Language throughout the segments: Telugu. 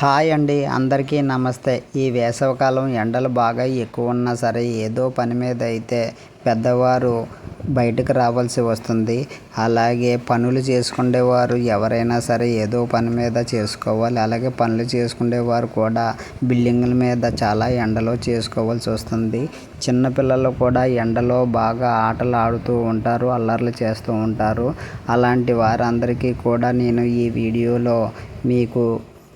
హాయ్ అండి. అందరికీ నమస్తే. ఈ వేసవికాలం ఎండలు బాగా ఎక్కువ ఉన్నా సరే ఏదో పని మీద అయితే పెద్దవారు బయటకు రావాల్సి వస్తుంది. అలాగే పనులు చేసుకునేవారు ఎవరైనా సరే ఏదో పని మీద చేసుకోవాలి. అలాగే పనులు చేసుకునేవారు కూడా బిల్డింగుల మీద చాలా ఎండలో చేసుకోవాల్సి వస్తుంది. చిన్నపిల్లలు కూడా ఎండలో బాగా ఆటలు ఆడుతూ ఉంటారు అల్లర్లు చేస్తూ ఉంటారు. అలాంటి వారందరికీ కూడా నేను ఈ వీడియోలో మీకు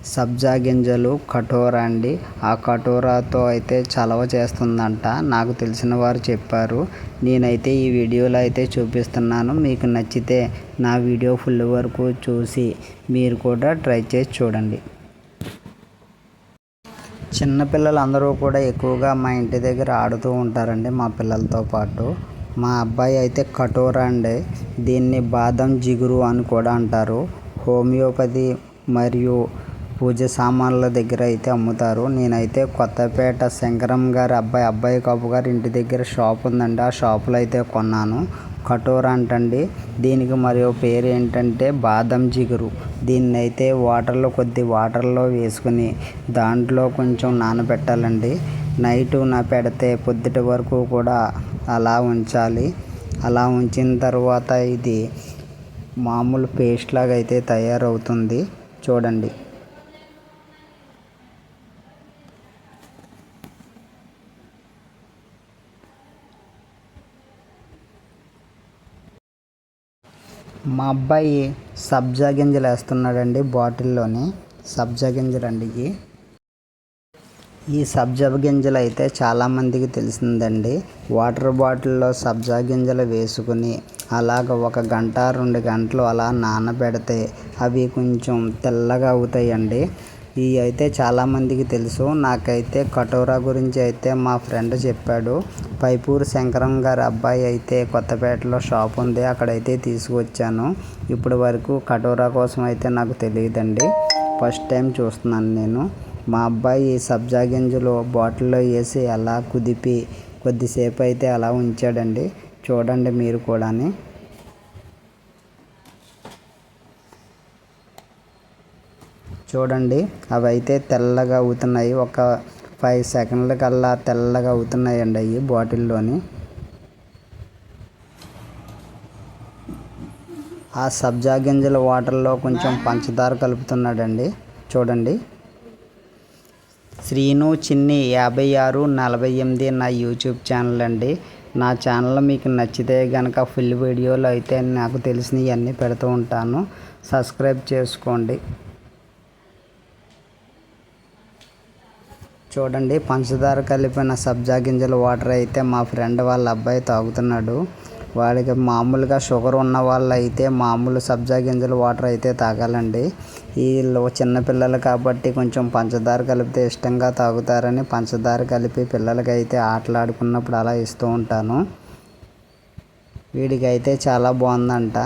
సబ్జా గింజలు కఠోరా అండి. ఆ కఠోరాతో అయితే చలవ చేస్తుందంట. నాకు తెలిసిన వారు చెప్పారు. నేనైతే ఈ వీడియోలో అయితే చూపిస్తున్నాను. మీకు నచ్చితే నా వీడియో ఫుల్ వరకు చూసి మీరు కూడా ట్రై చేసి చూడండి. చిన్నపిల్లలు అందరూ కూడా ఎక్కువగా మా ఇంటి దగ్గర ఆడుతూ ఉంటారండి మా పిల్లలతో పాటు. మా అబ్బాయి అయితే కఠోరా అండి. దీన్ని బాదం జిగురు అని కూడా అంటారు. హోమియోపతి మరియు పూజ సామాన్ల దగ్గర అయితే అమ్ముతారు. నేనైతే కొత్తపేట శంకరం గారి అబ్బాయి అబ్బాయి కాపు గారి ఇంటి దగ్గర షాప్ ఉందండి. ఆ షాప్లో అయితే కొన్నాను. కటోరా అంటండి. దీనికి మరియు పేరు ఏంటంటే బాదం జిగురు. దీన్ని అయితే వాటర్లో కొద్ది వాటర్లో వేసుకుని దాంట్లో కొంచెం నానబెట్టాలండి. నైట్ నా పెడితే పొద్దుటి వరకు కూడా అలా ఉంచాలి. అలా ఉంచిన తర్వాత ఇది మామూలు పేస్ట్ లాగా అయితే తయారవుతుంది. చూడండి. మా అబ్బాయి సబ్జా గింజలు వేస్తున్నాడండి బాటిల్లోని. సబ్జా గింజలు అండి ఇవి. ఈ సబ్జా గింజలు అయితే చాలామందికి తెలిసిందండి. వాటర్ బాటిల్లో సబ్జా గింజలు వేసుకుని అలాగ ఒక గంట రెండు గంటలు అలా నానబెడితే అవి కొంచెం తెల్లగా అవుతాయండి. ఇవి అయితే చాలామందికి తెలుసు. నాకైతే కటోరా గురించి అయితే మా ఫ్రెండ్ చెప్పాడు. పైపూరు శంకరం గారి అబ్బాయి అయితే కొత్తపేటలో షాప్ ఉంది. అక్కడైతే తీసుకొచ్చాను. ఇప్పటి వరకు కటోరా కోసం అయితే నాకు తెలియదండి. ఫస్ట్ టైం చూస్తున్నాను నేను. మా అబ్బాయి సబ్జా గింజలు బాటిల్లో వేసి అలా కుదిపి కొద్దిసేపు అయితే అలా ఉంచాడండి. చూడండి మీరు కూడాని. చూడండి. అవి అయితే తెల్లగా అవుతున్నాయి. ఒక ఫైవ్ సెకండ్ల కల్లా తెల్లగా అవుతున్నాయండి అవి బాటిల్లోని. ఆ సబ్జా గింజల వాటర్లో కొంచెం పంచదార కలుపుతున్నాడండి. చూడండి. శ్రీను చిన్ని యాభై ఆరు నలభై ఎనిమిది నా యూట్యూబ్ ఛానల్ అండి నా ఛానల్ మీకు నచ్చితే కనుక ఫుల్ వీడియోలు అయితే నాకు తెలిసినవి అన్నీ పెడుతూ ఉంటాను. సబ్స్క్రైబ్ చేసుకోండి. చూడండి పంచదార కలిపిన సబ్జా గింజల వాటర్ అయితే మా ఫ్రెండ్ వాళ్ళ అబ్బాయి తాగుతున్నాడు. వాడికి మామూలుగా షుగర్ ఉన్న వాళ్ళు అయితే మామూలు సబ్జా గింజల వాటర్ అయితే తాగాలండి. వీళ్ళు చిన్నపిల్లలు కాబట్టి కొంచెం పంచదార కలిపితే ఇష్టంగా తాగుతారని పంచదార కలిపి పిల్లలకి అయితే ఆటలాడుకున్నప్పుడు అలా ఇస్తూ ఉంటాను. వీడికి అయితే చాలా బాగుందంట.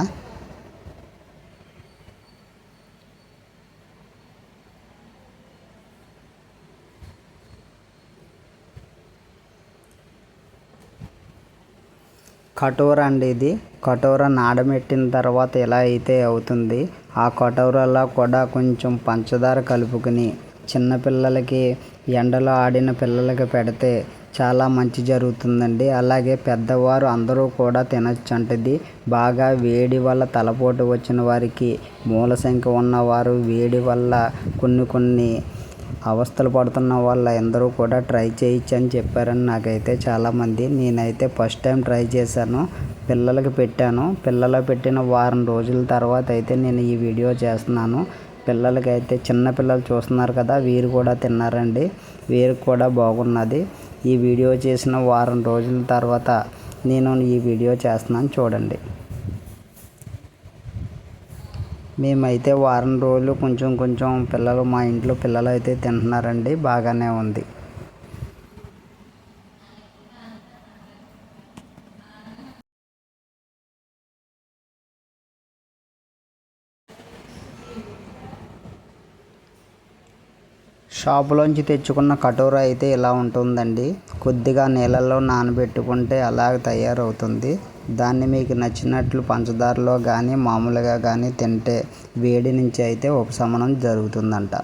కటోర అండి ఇది. కటోర నాడబెట్టిన తర్వాత ఎలా అయితే అవుతుంది ఆ కటోరలో కూడా కొంచెం పంచదార కలుపుకొని చిన్నపిల్లలకి ఎండలో ఆడిన పిల్లలకి పెడితే చాలా మంచి జరుగుతుందండి. అలాగే పెద్దవారు అందరూ కూడా తినచ్చు అంటది. బాగా వేడి వల్ల తలపోటు వచ్చిన వారికి మూల సంఖ్య ఉన్నవారు వేడి వల్ల కొన్ని కొన్ని అవస్థలు పడుతున్న వాళ్ళ అందరూ కూడా ట్రై చేయొచ్చు అని చెప్పారని నాకైతే చాలామంది. నేనైతే ఫస్ట్ టైం ట్రై చేశాను. పిల్లలకి పెట్టాను. పిల్లలు పెట్టిన వారం రోజుల తర్వాత అయితే నేను ఈ వీడియో చేస్తున్నాను. పిల్లలకి అయితే చిన్న పిల్లలు చూస్తున్నారు కదా వీరు కూడా తిన్నారండి. వీరికి కూడా బాగున్నది. ఈ వీడియో చేసిన వారం రోజుల తర్వాత నేను ఈ వీడియో చేస్తున్నాను. చూడండి. మేమైతే వారం రోజులు కొంచెం కొంచెం పిల్లలు మా ఇంట్లో పిల్లలు అయితే తింటున్నారండి బాగానే ఉంది. షాపులోంచి తెచ్చుకున్న కటోరా అయితే ఇలా ఉంటుందండి. కొద్దిగా నీళ్ళల్లో నానబెట్టుకుంటే అలా తయారవుతుంది. దాన్ని మీకు నచ్చినట్లు పంచదారలో కానీ మామూలుగా కానీ తింటే వేడి నుంచి అయితే ఉపశమనం జరుగుతుందంట.